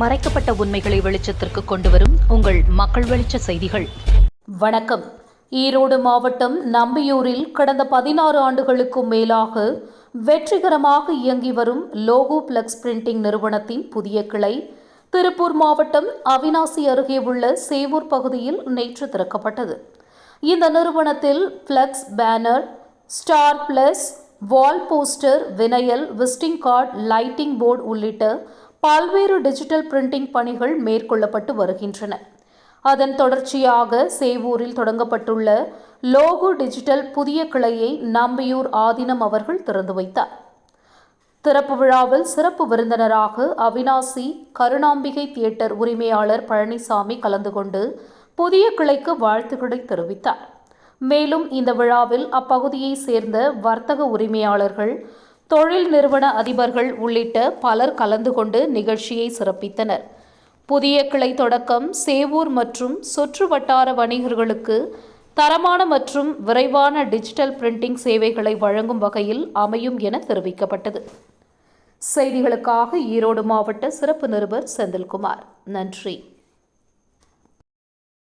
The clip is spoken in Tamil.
மறைக்கப்பட்ட உண்மைகளை வெளிச்சத்திற்கு கொண்டு வரும் உங்கள் மக்கள் வெளிச்ச செய்திகள். வணக்கம். ஈரோடு மாவட்டம் நம்பியூரில் கடந்த பதினாறு ஆண்டுகளுக்கும் மேலாக வெற்றிகரமாக இயங்கி வரும் லோகோ பிளக்ஸ் பிரிண்டிங் நிறுவனத்தின் புதிய கிளை திருப்பூர் மாவட்டம் அவினாசி அருகே உள்ள சேவூர் பகுதியில் நேற்று திறக்கப்பட்டது. இந்த நிறுவனத்தில் flex banner star plus wall poster vinyl visiting card lighting board உள்ளிட்ட பல்வேறு டிஜிட்டல் பிரிண்டிங் பணிகள் மேற்கொள்ளப்பட்டு வருகின்றன. அதன் தொடர்ச்சியாக சேவூரில் தொடங்கப்பட்டுள்ள லோகோ டிஜிட்டல் புதிய கிளையை நம்பியூர் ஆதினம் அவர்கள் திறந்து வைத்தார். திறப்பு விழாவில் சிறப்பு விருந்தினராக அவினாசி கருணாம்பிகை தியேட்டர் உரிமையாளர் பழனிசாமி கலந்து கொண்டு புதிய கிளைக்கு வாழ்த்துக்களை தெரிவித்தார். மேலும் இந்த விழாவில் அப்பகுதியை சேர்ந்த வர்த்தக உரிமையாளர்கள் தொழில் நிறுவன அதிபர்கள் உள்ளிட்ட பலர் கலந்து கொண்டு நிகழ்ச்சியை சிறப்பித்தனர். புதிய கிளை தொடக்கம் சேவூர் மற்றும் சுற்று வட்டார வணிகர்களுக்கு தரமான மற்றும் விரைவான டிஜிட்டல் பிரிண்டிங் சேவைகளை வழங்கும் வகையில் அமையும் என தெரிவிக்கப்பட்டது. செய்திகளுக்காக ஈரோடு மாவட்ட சிறப்பு நிருபர் செந்தில்குமார். நன்றி.